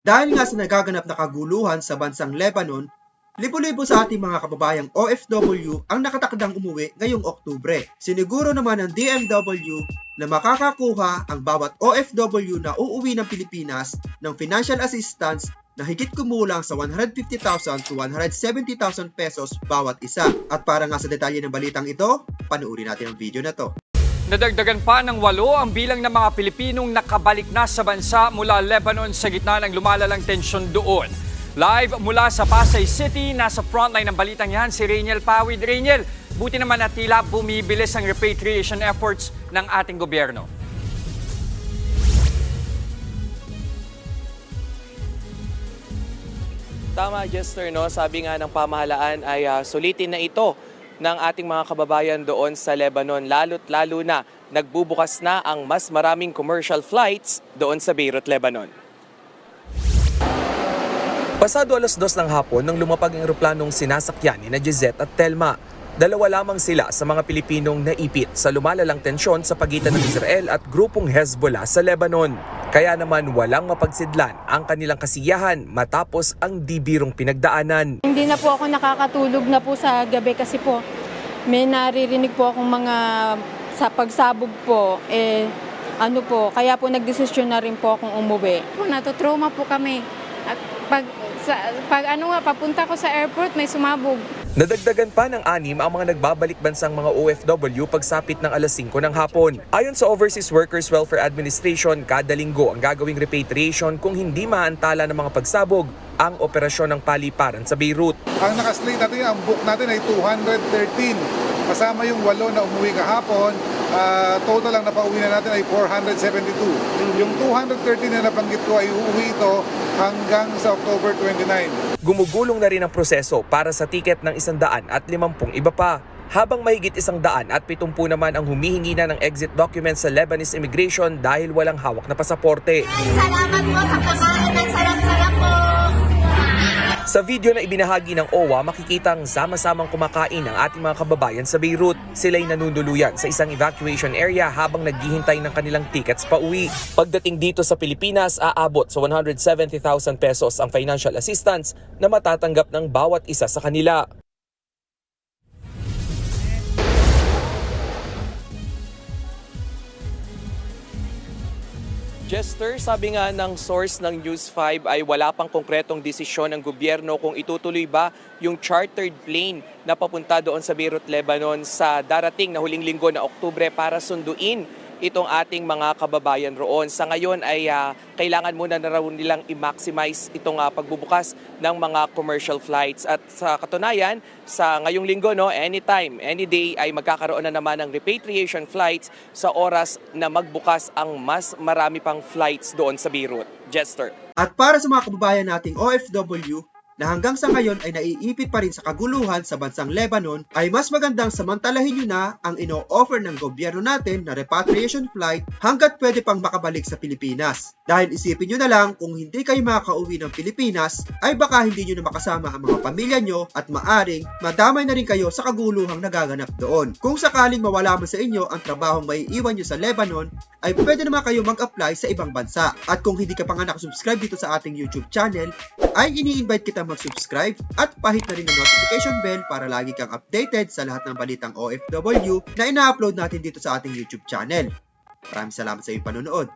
Dahil nga sa nagaganap na kaguluhan sa bansang Lebanon, libo-libo sa ating mga kababayang OFW ang nakatakdang umuwi ngayong Oktubre. Siniguro naman ng DMW na makakakuha ang bawat OFW na uuwi ng Pilipinas ng financial assistance na higit kumulang sa 150,000 to 170,000 pesos bawat isa. At para nga sa detalye ng balitang ito, panuuri natin ang video na to. Nadagdagan pa ng walo ang bilang ng mga Pilipinong nakabalik na sa bansa mula Lebanon sa gitna ng lumalalang tensyon doon. Live mula sa Pasay City, nasa frontline ng balitang yan si Rainiel Pawid. Rainiel, buti naman at tila bumibilis ang repatriation efforts ng ating gobyerno. Tama, Jester, no? Sabi nga ng pamahalaan ay ah, sulitin na ito ng ating mga kababayan doon sa Lebanon. Lalo't lalo na nagbubukas na ang mas maraming commercial flights doon sa Beirut, Lebanon. Pasado alas dos ng hapon nang lumapag ang eroplanong sinasakyan ni na Gisette at Telma. Dalawa lamang sila sa mga Pilipinong naipit sa lumalalang tensyon sa pagitan ng Israel at grupong Hezbollah sa Lebanon. Kaya naman walang mapagsidlan ang kanilang kasiyahan matapos ang dibirong pinagdaanan. Hindi na po ako nakakatulog na po sa gabi kasi po may naririnig po akong mga sa pagsabog po eh ano po kaya po nagdesisyon na rin po akong umuwi. po, natutrauma po kami. At pag, sa, pag ano nga, papunta ko sa airport, may sumabog. Nadagdagan pa ng anim ang mga nagbabalik bansang mga OFW pagsapit ng alas 5 ng hapon. Ayon sa Overseas Workers Welfare Administration, kada linggo ang gagawing repatriation kung hindi maantala ng mga pagsabog ang operasyon ng paliparan sa Beirut. Ang nakaslate natin, ang book natin ay 213. Kasama yung walo na umuwi kahapon, ah, total ang napauwi na natin ay 472. Yung 213 na nabanggit ko ay uuwi ito hanggang sa October 29. Gumugulong na rin ang proseso para sa tiket ng isandaan at limampung iba pa. Habang mahigit isang daan at pitumpu naman ang humihingi na ng exit documents sa Lebanese immigration dahil walang hawak na pasaporte. Salamat po sa pagkain. Sa video na ibinahagi ng OWA, makikitang sama-samang kumakain ang ating mga kababayan sa Beirut. Sila'y nanunuluyan sa isang evacuation area habang naghihintay ng kanilang tickets pa uwi. Pagdating dito sa Pilipinas, aabot sa 170,000 pesos ang financial assistance na matatanggap ng bawat isa sa kanila. Jester, sabi nga ng source ng News 5 ay wala pang konkretong desisyon ng gobyerno kung itutuloy ba yung chartered plane na papunta doon sa Beirut, Lebanon sa darating na huling linggo na Oktubre para sunduin itong ating mga kababayan roon. Sa ngayon ay ah, kailangan muna na raw nilang i-maximize itong ah, pagbubukas ng mga commercial flights. At sa katunayan, sa ngayong linggo, no, anytime, any day ay magkakaroon na naman ng repatriation flights sa oras na magbukas ang mas marami pang flights doon sa Beirut. Jester. At para sa mga kababayan nating OFW na hanggang sa ngayon ay naiipit pa rin sa kaguluhan sa bansang Lebanon, ay mas magandang samantalahin nyo na ang ino-offer ng gobyerno natin na repatriation flight hanggat pwede pang makabalik sa Pilipinas. Dahil isipin nyo na lang kung hindi kayo makakauwi ng Pilipinas, ay baka hindi nyo na makasama ang mga pamilya nyo at maaring madamay na rin kayo sa kaguluhang nagaganap doon. Kung sakaling mawala man sa inyo ang trabahong may iwan nyo sa Lebanon, ay pwede naman kayo mag-apply sa ibang bansa. At kung hindi ka pa nga nakasubscribe dito sa ating YouTube channel, ay ini-invite kita mag-subscribe at pahit na rin ang notification bell para lagi kang updated sa lahat ng balitang OFW na ina-upload natin dito sa ating YouTube channel. Maraming salamat sa iyong panonood.